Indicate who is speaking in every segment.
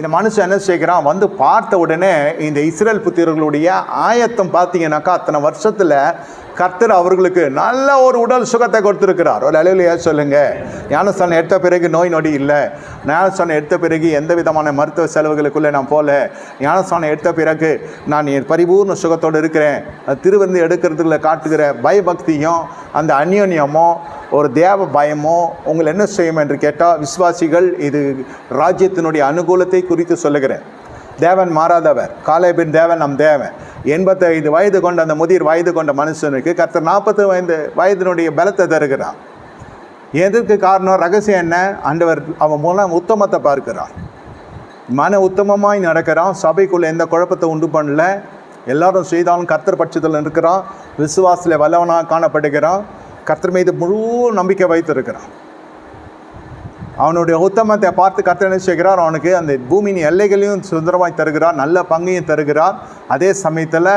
Speaker 1: இந்த மனுஷன் என்ன செய்கிறான்? வந்து பார்த்த உடனே இந்த இஸ்ரேல் புத்திரர்களுடைய ஆயத்தம் பார்த்தீங்கன்னாக்கா அத்தனை வருஷத்தில் கர்த்தர் அவர்களுக்கு நல்ல ஒரு உடல் சுகத்தை கொடுத்துருக்கிறார். ஒரு அலையிலையா சொல்லுங்க. ஞானஸ்தானம் எடுத்த பிறகு நோய் நொடி இல்லை. ஞானஸ்தானம் எடுத்த பிறகு எந்த விதமான மருத்துவ செலவுகளுக்குள்ளே நான் போகல. ஞானஸ்தானம் எடுத்த பிறகு நான் என் பரிபூர்ண சுகத்தோடு இருக்கிறேன். அது திருவிருந்து காட்டுகிற பயபக்தியும் அந்த அந்யோன்யமோ ஒரு தேவ பயமோ உங்களை என்ன செய்யும் என்று கேட்டால் விசுவாசிகள் இது ராஜ்யத்தினுடைய அனுகூலத்தை குறித்து சொல்லுகிறேன். தேவன் மாறாதவர். காலேபின் தேவன் நம் தேவன். எண்பத்தைந்து வயது கொண்ட அந்த முதிர் வயது கொண்ட மனுஷனுக்கு கர்த்தர் நாற்பது வயது வயதினுடைய பலத்தை தருகிறார். எதற்கு காரணம்? ரகசியம் என்ன? ஆண்டவர் அவன் மூலம் உத்தமத்தை பார்க்கிறார். மன உத்தமமாய் நடக்கிறான். சபைக்குள்ளே எந்த குழப்பத்தை உண்டு பண்ணல. எல்லாரும் செய்தாலும் கர்த்தர் பட்சத்தில் இருக்கிறான் விசுவாசத்தில் வல்லவனாக காணப்படுகிறான். கர்த்தர் மீது முழு நம்பிக்கை வைத்திருக்கிறான். அவனுடைய உத்தமத்தை பார்த்து கர்த்தர் செய்கிறார்? அவனுக்கு அந்த பூமியின் எல்லைகளையும் சுதந்திரமாய் தருகிறார் நல்ல பங்கையும் தருகிறார். அதே சமயத்தில்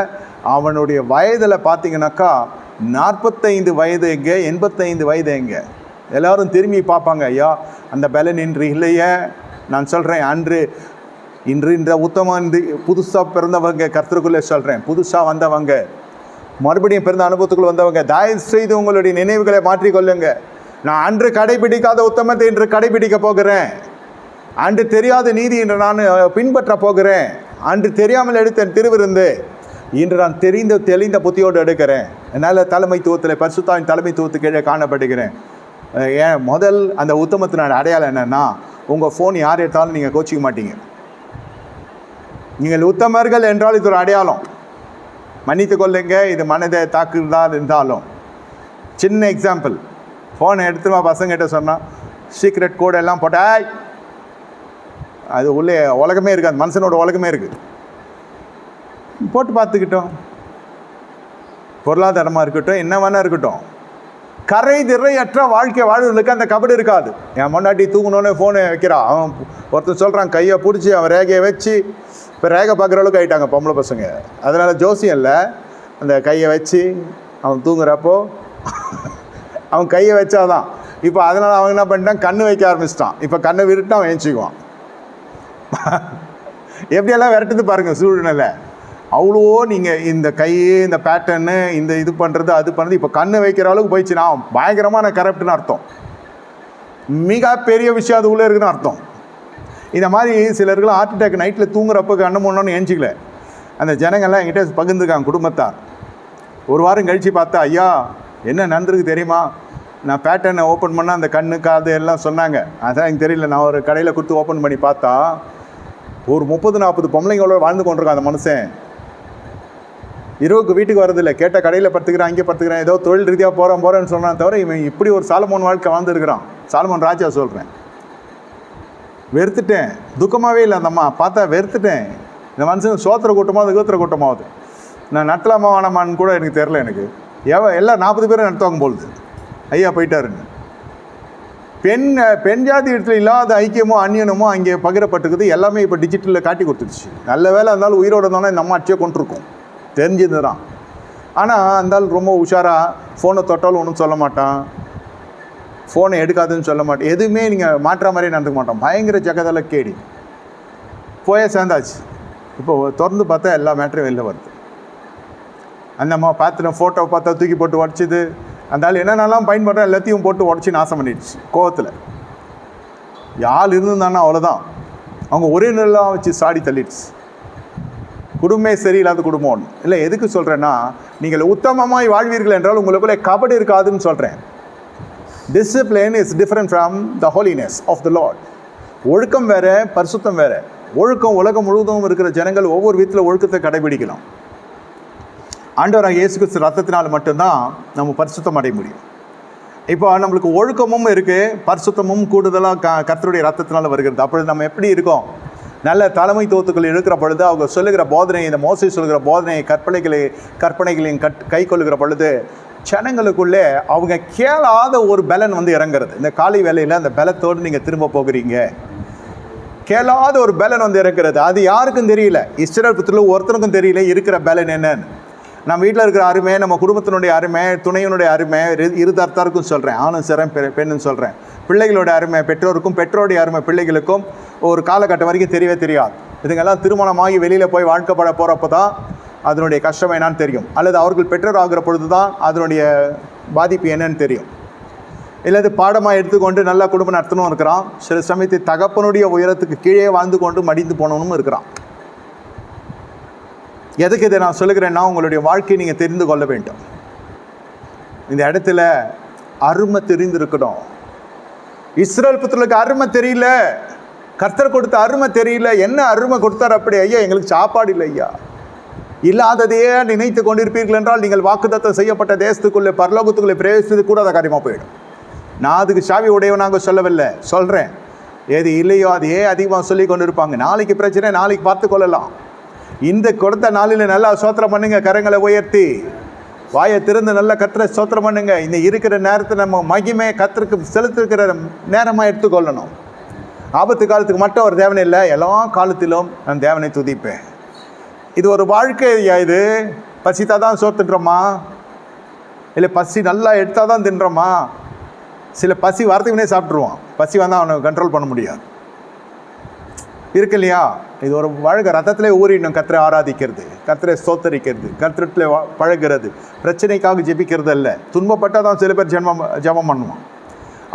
Speaker 1: அவனுடைய வயதில் பார்த்தீங்கன்னாக்கா நாற்பத்தைந்து வயது எங்கே? எண்பத்தைந்து வயது எங்கே? எல்லோரும் திரும்பி பார்ப்பாங்க ஐயா அந்த பலன் இன்று இல்லையே. நான் சொல்கிறேன் அன்று இன்று இந்த உத்தமம் புதுசாக பிறந்தவங்க கர்த்தருக்குள்ளே சொல்கிறேன் புதுசாக வந்தவங்க மறுபடியும் பிறந்த அனுபவத்துக்குள்ள வந்தவங்க தயவு செய்து உங்களுடைய நினைவுகளை மாற்றிக்கொள்ளுங்க. நான் அன்று கடைபிடிக்காத உத்தமத்தை இன்று கடைபிடிக்க போகிறேன். அன்று தெரியாத நீதி என்று நான் பின்பற்ற போகிறேன். அன்று தெரியாமல் எடுத்த திருவிருந்து இன்று நான் தெரிந்த தெளிந்த புத்தியோடு எடுக்கிறேன். என்னால் தலைமைத்துவத்தில் பரிசுத்தாவின் தலைமைத்துவத்துக்கு கீழே காணப்படுகிறேன். ஏன் முதல் அந்த உத்தமத்தினோட அடையாளம் என்னென்னா உங்கள் ஃபோன் யார் எடுத்தாலும் நீங்கள் கோச்சிக்க மாட்டீங்க. நீங்கள் உத்தமர்கள் என்றால் இது ஒரு அடையாளம். மன்னித்து கொள்ளுங்க இது மனதை தாக்குதா இருந்தாலும். சின்ன எக்ஸாம்பிள் ஃபோனை எடுத்துமா பசங்கிட்ட சொன்னான் சீக்ரெட் கோடு எல்லாம் போட்டாய் அது உள்ளே உலகமே இருக்காது மனுஷனோட உலகமே இருக்குது போட்டு பார்த்துக்கிட்டோம். பொருளாதாரமாக இருக்கட்டும் என்ன வேணா இருக்கட்டும். கரை திரையற்ற வாழ்க்கை வாழ்வதற்கு அந்த கபடு இருக்காது. என் முன்னாடி தூங்கணுன்னு ஃபோனை வைக்கிறான் அவன் ஒருத்தன் சொல்கிறான் கையை பிடிச்சி அவன் ரேகையை வச்சு இப்போ ரேகை பார்க்குற அளவுக்கு ஆயிட்டாங்க பொம்பளை பசங்க. அதனால் ஜோசியம் இல்லை. அந்த கையை வச்சு அவன் தூங்குறப்போ அவன் கையை வச்சாதான். இப்போ அதனால் அவன் என்ன பண்ணிட்டான்? கண்ணு வைக்க ஆரம்பிச்சிட்டான். இப்போ கண்ணை விருட்டு அவன் ஏஞ்சிக்குவான் எப்படியெல்லாம் விரட்டுது பாருங்கள் சூழ்நிலை அவ்வளோ நீங்கள் இந்த கை இந்த பேட்டர்னு இந்த இது பண்ணுறது அது பண்ணுறது இப்போ கண்ணு வைக்கிற அளவுக்கு போயிடுச்சுன்னா பயங்கரமான கரெக்டுன்னு அர்த்தம். மிக பெரிய விஷயம் அது உள்ளே இருக்குன்னு அர்த்தம். இந்த மாதிரி சிலர்கள் ஹார்ட் அட்டாக் நைட்டில் தூங்குறப்ப கண்ணு மூணுன்னு ஏஞ்சிக்கல அந்த ஜனங்கள்லாம் என்கிட்ட பகிர்ந்துருக்காங்க குடும்பத்தார். ஒரு வாரம் கழித்து பார்த்தா ஐயா என்ன நடந்திருக்கு தெரியுமா? நான் பேட்டர்னை ஓப்பன் பண்ணால் அந்த கண்ணு காது எல்லாம் சொன்னாங்க. அதான் எனக்கு தெரியல நான் ஒரு கடையில் கொடுத்து ஓப்பன் பண்ணி பார்த்தா ஒரு முப்பது நாற்பது பொம்பளைங்களோட வாழ்ந்து கொண்டிருக்கான் அந்த மனுஷன். இரவுக்கு வீட்டுக்கு வரதில்லை கேட்ட கடையில் படுத்துக்கிறான் அங்கே படுத்துக்கிறான் ஏதோ தொழில் ரீதியாக போகிறேன் போகிறேன்னு சொன்னான் தவிர இவன் இப்படி ஒரு சாலமோன் வாழ்க்கை வாழ்ந்துருக்கிறான். சாலமோன் ராஜா சொல்கிறேன் வெறுத்துட்டேன். துக்கமாகவே இல்லை அந்த அம்மா. பார்த்தா வெறுத்துட்டேன். இந்த மனுஷன் சோத்திர கூட்டமாவது கோத்திர கூட்டமாவது. நான் நட்டலாமா வானமான்னு கூட எனக்கு தெரில எனக்கு. எவ எல்லாம் நாற்பது பேரும் நடத்துவாங்க பொழுது ஐயா போயிட்டாருன்னு பெண் பெண் ஜாதி இடத்துல இல்லாத ஐக்கியமோ அந்நியனமோ அங்கே பகிரப்பட்டிருக்குது. எல்லாமே இப்போ டிஜிட்டலில் காட்டி கொடுத்துருச்சு நல்ல வேலை இருந்தாலும் உயிரோட இருந்தாலும் இந்த அம்மா அச்சியை கொண்டிருக்கும் தெரிஞ்சது தான் ஆனால் அந்தாலும் ரொம்ப உஷாராக ஃபோனை தொட்டாலும் ஒன்றும் சொல்ல மாட்டான். ஃபோனை எடுக்காதுன்னு சொல்ல மாட்டேன். எதுவுமே நீங்கள் மாற்ற மாதிரியே நடந்துக்க மாட்டோம் பயங்கர ஜகதல கேடி. போயே சேர்ந்தாச்சு. இப்போ திறந்து பார்த்தா எல்லா மேட்டரும் வெளில வருது. அந்த அம்மா பார்த்துட்டேன் ஃபோட்டோ பார்த்தா தூக்கி போட்டு உடச்சிது. அந்த ஆள் என்னென்னலாம் பயன்படுறோம் எல்லாத்தையும் போட்டு உடச்சி நாசம் பண்ணிடுச்சு கோவத்தில். யாழ் இருந்திருந்தானா அவ்வளோதான் அவங்க ஒரே நெல்லாம் வச்சு சாடி தள்ளிடுச்சு. குடும்பமே சரியில்லாத குடும்பம் ஒன்று இல்லை எதுக்கு சொல்கிறேன்னா நீங்கள் உத்தமமாய் வாழ்வீர்கள் என்றால் உங்களுக்குள்ளே கபடு இருக்காதுன்னு சொல்கிறேன் discipline is different from the holiness of the lord ஒழுக்கம் வேறு பரிசுத்தம் வேறு. ஒழுக்கம் உலகம் முழுவதும் இருக்கிற ஜனங்கள் ஒவ்வொரு வீட்டில் ஒழுக்கத்தை கடைபிடிக்கலாம். ஆண்டவராக இயேசு கிறிஸ்து ரத்தத்தினால் மட்டும்தான் நம்ம பரிசுத்தம் அடைய முடியும். இப்போ நம்மளுக்கு ஒழுக்கமும் இருக்குது பரிசுத்தமும் கூடுதலாக க கர்த்தருடைய ரத்தத்தினால் வருகிறது. அப்பொழுது நம்ம எப்படி இருக்கோம்? நல்ல தலைமைத்துவத்துக்கள் இருக்கிற பொழுது அவங்க சொல்லுகிற போதனை இந்த மோசை சொல்கிற போதனை கற்பனைகளை கற்பனைகளையும் கட் கை கொள்ளுகிற பொழுது ஜனங்களுக்குள்ளே அவங்க கேளாத ஒரு பலன் வந்து இறங்குறது. இந்த காலை வேலையில் அந்த பலத்தோடு நீங்கள் திரும்ப போகிறீங்க. கேளாத ஒரு பலன் வந்து இறங்குறது. அது யாருக்கும் தெரியல. இஸ்ரேல் புத்திரில் ஒருத்தனுக்கும் தெரியல இருக்கிற பலன் என்னன்னு. நம்ம வீட்டில் இருக்கிற அருமை நம்ம குடும்பத்தினுடைய அருமை துணையினுடைய அருமை இரு- இரு தரத்தாருக்கும் சொல்கிறேன் ஆணும் சிறம் பெ- பெண்ணும் சொல்கிறேன் பிள்ளைகளோட அருமை பெற்றோருக்கும் பெற்றோருடைய அருமை பிள்ளைகளுக்கும் ஒரு காலகட்டம் வரைக்கும் தெரியவே தெரியாது. இதுங்கெல்லாம் திருமணமாகி வெளியில் போய் வாழ்க்கப்பட போகிறப்ப தான் அதனுடைய கஷ்டம் என்னான்னு தெரியும். அல்லது அவர்கள் பெற்றோர் ஆகிற பொழுது தான் அதனுடைய பாதிப்பு என்னன்னு தெரியும். இல்லது பாடமாக எடுத்துக்கொண்டு நல்லா குடும்பம் நடத்தணும் இருக்கிறான். சில சமயத்தில் தகப்பனுடைய உயரத்துக்கு கீழே வாழ்ந்து கொண்டு மடிந்து போனவனும் இருக்கிறான். எதுக்கு இதை நான் சொல்லுகிறேன்னா உங்களுடைய வாழ்க்கையை நீங்கள் தெரிந்து கொள்ள வேண்டும். இந்த இடத்துல அருமை தெரிந்திருக்கணும். இஸ்ரேல் புத்திரலுக்கு அருமை தெரியல. கர்த்தர் கொடுத்த அருமை தெரியல. என்ன அருமை கொடுத்தார் அப்படி? ஐயா எங்களுக்கு சாப்பாடு இல்லை ஐயா. இல்லாததையே நினைத்து கொண்டிருப்பீர்கள் என்றால் நீங்கள் வாக்குத்தத்தம் செய்யப்பட்ட தேசத்துக்குள்ளே பரலோகத்துக்குள்ளே பிரவேசித்தது கூட அதை காரியமாக போயிடும். நான் அதுக்கு சாவி உடையவனாக சொல்லவில்லை. சொல்கிறேன் எது இல்லையோ அது ஏன் அதிகமாக சொல்லி கொண்டு இருப்பாங்க நாளைக்கு பிரச்சனை நாளைக்கு பார்த்து கொள்ளலாம். இந்த கொடுத்த நாளில் நல்லா சோத்திரம் பண்ணுங்க கரங்களை உயர்த்தி. வாயை திறந்து நல்லா கத்திர சோத்திரம் பண்ணுங்க. இந்த இருக்கிற நேரத்தை நம்ம மகிமை கத்திற்கு செலுத்திருக்கிற நேரமாக எடுத்துக்கொள்ளணும். ஆபத்து காலத்துக்கு மட்டும் ஒரு தேவனை இல்லை எல்லா காலத்திலும் நான் தேவனை துதிப்பேன். இது ஒரு வாழ்க்கை ஐயா இது பசித்தா தான் சோறு இல்லை பசி நல்லா எடுத்தால் தான் தின்றோமா? சில பசி வரதுக்குனே சாப்பிட்ருவான் பசி வந்தால் அவனை கண்ட்ரோல் பண்ண முடியாது. இருக்கு இல்லையா? இது ஒரு வழக்க ரத்தத்திலே ஊறிடணும் கத்திரை ஆராதிக்கிறது கத்திரை சோத்தரிக்கிறது கத்திரத்தில் பழகிறது. பிரச்சனைக்காக ஜெபிக்கிறது இல்லை துன்பப்பட்டால் தான் சில பேர் ஜென்மம் ஜெபம் பண்ணுவான்.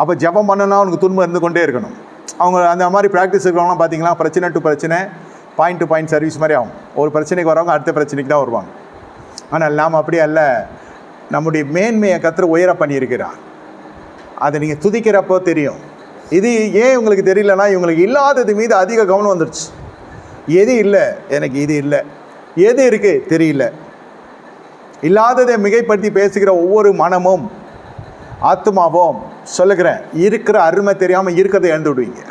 Speaker 1: அப்போ ஜெபம் பண்ணனா அவனுக்கு துன்பம் இருந்து கொண்டே இருக்கணும். அவங்க அந்த மாதிரி ப்ராக்டிஸ் இருக்கிறவங்களாம் பார்த்தீங்களா பிரச்சனை டு பிரச்சனை பாயிண்ட் டு பாயிண்ட் சர்வீஸ் மாதிரி ஆகும். ஒரு பிரச்சனைக்கு வரவங்க அடுத்த பிரச்சனைக்கு தான் வருவாங்க. ஆனால் நாம் அப்படி அல்ல. நம்முடைய மேன்மையை கத்திர உயர பண்ணியிருக்கிறார். அதை நீங்கள் துதிக்கிறப்போ தெரியும். இது ஏன் உங்களுக்கு தெரியலனா இவங்களுக்கு இல்லாதது மீது அதிக கவனம் வந்துடுச்சு எது இல்லை? எனக்கு இது இல்லை. எது இருக்குது தெரியல. இல்லாததை மிகைப்படுத்தி பேசுகிற ஒவ்வொரு மனமும் ஆத்மாவும் சொல்லுகிறேன். இருக்கிற அருமை தெரியாமல் இருக்கிறத இழந்து விடுவீங்க.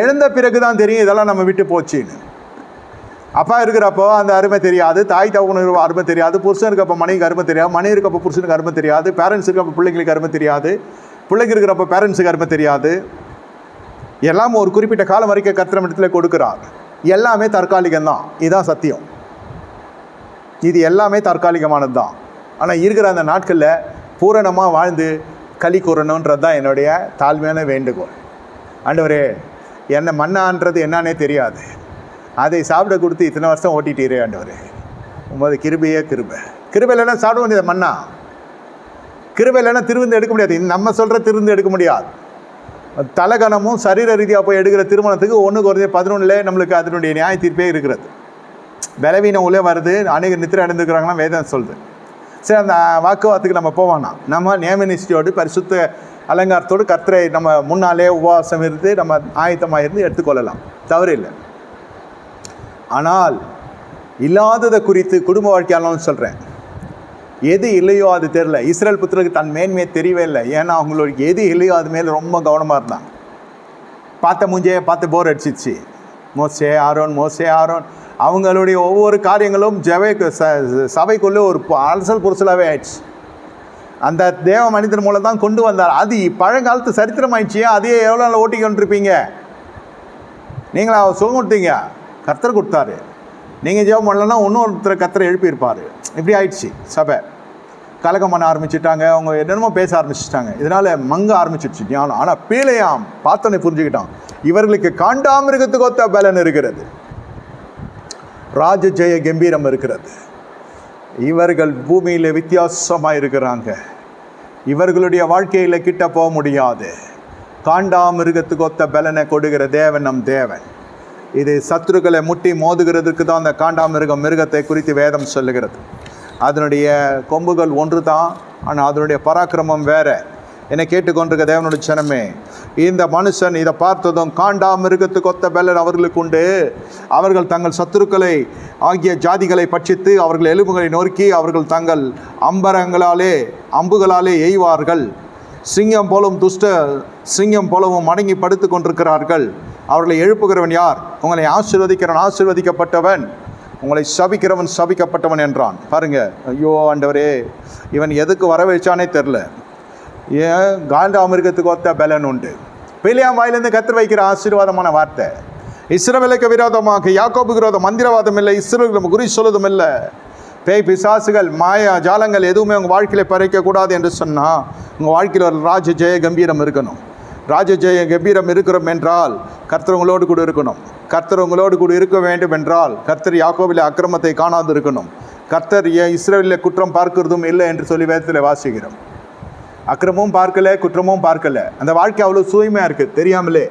Speaker 1: எழுந்த பிறகு தான் தெரியும் இதெல்லாம் நம்ம விட்டு போச்சுன்னு. அப்பா இருக்கிறப்போ அந்த அருமை தெரியாது. தாய் தகவனுக்கு அருமை தெரியாது. புருஷன் இருக்கப்போ மனைவிக்கு அருமை தெரியாது. மனைவி இருக்கப்போ புருஷனுக்கு அருமை தெரியாது. பேரண்ட்ஸ் இருக்கப்போ பிள்ளைங்களுக்கு அருமை தெரியாது. பிள்ளைங்க இருக்கிறப்ப பேரண்ட்ஸுக்கு அருமை தெரியாது. எல்லாம் ஒரு குறிப்பிட்ட காலம் வரைக்கும் கத்திரம் இடத்துல கொடுக்குறாங்க எல்லாமே தற்காலிகம்தான். இதுதான் சத்தியம். இது எல்லாமே தற்காலிகமானது தான் ஆனால் இருக்கிற அந்த நாட்களில் பூரணமாக வாழ்ந்து களி கூறணுன்றது தான் என்னுடைய தாழ்மையான வேண்டுகோள். ஆண்டவரே என்ன மண்ணான்றது என்னன்னே தெரியாது. அதை சாப்பிட கொடுத்து இத்தனை வருஷம் ஓட்டிட்டீரே ஆண்டவர். உமது கிருபையே கிருபை. கிருபை இல்லைன்னா சாப்பிட வேண்டியது மண்ணா கிருபை இல்லைன்னா திருவிந்து எடுக்க முடியாது. நம்ம சொல்கிற திருந்து எடுக்க முடியாது. தலகணமும் சரீர ரீதியாக போய் எடுக்கிற திருமணத்துக்கு ஒன்று குறைஞ்ச பதினொன்றில் நம்மளுக்கு அதனுடைய நியாய தீர்ப்பே இருக்கிறது. பலவீனம் உள்ளே வருது அநேக நித்திரை அடைந்துக்கிறாங்கன்னா வேதம் சொல்லுது. சரி அந்த வாக்குவாதத்துக்கு நம்ம போவானா நம்ம நியமனிஷ்டியோடு பரிசுத்த அலங்காரத்தோடு கர்த்தரை நம்ம முன்னாலே உபவாசம் இருந்து நம்ம ஆயத்தமாக இருந்து எடுத்துக்கொள்ளலாம். தவறு இல்லை. ஆனால் இல்லாததை குறித்து குடும்ப வாழ்க்கையாலும் சொல்கிறேன் எது இல்லையோ அது தெரில இஸ்ரேல் புத்திரருக்கு தன் மேன்மையை தெரியவே இல்லை. ஏன்னா அவங்களுக்கு எது இல்லையோ அது மேலே ரொம்ப கவனமாக இருந்தாங்க. பார்த்த மூஞ்சே பார்த்து போர் அடிச்சிச்சு. மோசே ஆரோன் மோசே ஆரோன். அவங்களுடைய ஒவ்வொரு காரியங்களும் ஜவை ச- சபைக்குள்ளே ஒரு அரசல் அலசல் புரசலாகவே ஆயிடுச்சு. அந்த தேவ மனிதன் மூலம் தான் கொண்டு வந்தார். அது பழங்காலத்து சரித்திரம் அதையே எவ்வளோ நாள் ஓட்டிக்கொண்டிருப்பீங்க நீங்களா அவர் சுகம் கொடுத்தீங்க? கர்த்தர் கொடுத்தாரு. நீங்கள் ஜெபம் பண்ணலன்னா இன்னொருத்தர் கத்தரை எழுப்பியிருப்பார். இப்படி ஆயிடுச்சு சபை. கலகம் பண்ண ஆரம்பிச்சிட்டாங்க. அவங்க என்னென்னமோ பேச ஆரம்பிச்சிட்டாங்க. இதனால் மங்க ஆரம்பிச்சிடுச்சு ஞானம் ஆனால் பீலையாம் பார்த்தோன்னே புரிஞ்சுக்கிட்டான். இவர்களுக்கு காண்டாமிருகத்துக்கு ஒத்த பலன் இருக்கிறது. ராஜ ஜெய கம்பீரம் இருக்கிறது. இவர்கள் பூமியில் வித்தியாசமாக இருக்கிறாங்க. இவர்களுடைய வாழ்க்கையில் கிட்ட போக முடியாது. காண்டாமிருகத்துக்கு ஒத்த பலனை கொடுக்கிற தேவன் நம் தேவன். இது சத்துருக்களை முட்டி மோதுகிறதுக்கு தான் அந்த காண்டாமிருகம் மிருகத்தை குறித்து வேதம் சொல்லுகிறது. அதனுடைய கொம்புகள் ஒன்று தான் ஆனால் அதனுடைய பராக்கிரமம் வேற. என்னை கேட்டுக்கொண்டிருக்க தேவனுடைய ஜனமே இந்த மனுஷன் இதை பார்த்ததும் காண்டா மிருகத்துக்கு ஒத்த பலன் அவர்களுக்கு உண்டு. அவர்கள் தங்கள் சத்துருக்களை ஆகிய ஜாதிகளை பட்சித்து அவர்கள் எலும்புகளை நொறுக்கி அவர்கள் தங்கள் அம்பரங்களாலே அம்புகளாலே எய்வார்கள். சிங்கம் போலும் துஷ்ட சிங்கம் போலவும் மடங்கி படுத்து கொண்டிருக்கிறார்கள். அவர்களை எழுப்புகிறவன் யார்? உங்களை ஆசிர்வதிக்கிறவன் ஆசிர்வதிக்கப்பட்டவன். உங்களை சபிக்கிறவன் சபிக்கப்பட்டவன் என்றான். பாருங்க ஐயோ ஆண்டவரே இவன் எதுக்கு வரவழைச்சானே தெரில ஏன்? காண்டாமிருகத்துக்கு ஒத்த பலன் உண்டு. பிள்ளையாம் வாயிலிருந்து கத்திர வைக்கிற ஆசீர்வாதமான வார்த்தை. இஸ்ரவேலுக்கு விரோதமாக யாக்கோபுக்கு விரோதம் மந்திரவாதம் இல்லை இஸ்ரவேலுக்கு குறி சொல்லுதும் இல்லை. பேய் பிசாசுகள் மாயா ஜாலங்கள் எதுவுமே உங்கள் வாழ்க்கையில் பறிக்கக்கூடாது என்று சொன்னால் உங்கள் வாழ்க்கையில் ஒரு ராஜ ஜெய கம்பீரம் இருக்கணும். ராஜஜெயம் கம்பீரம் இருக்கிறோம் என்றால் கர்த்தரவங்களோடு கூட இருக்கணும். கர்த்தர் உங்களோடு கூட இருக்க வேண்டும் என்றால் கர்த்தர் யாக்கோபிலே அக்கிரமத்தை காணாது இருக்கணும் கர்த்தர் ஏன் இஸ்ரவேலில் குற்றம் பார்க்கிறதும் இல்லை என்று சொல்லி வேதத்தில் வாசிக்கிறோம். அக்கிரமும் பார்க்கலை குற்றமும் பார்க்கல. அந்த வாழ்க்கை அவ்வளோ தூய்மையாக இருக்குது தெரியாமலே.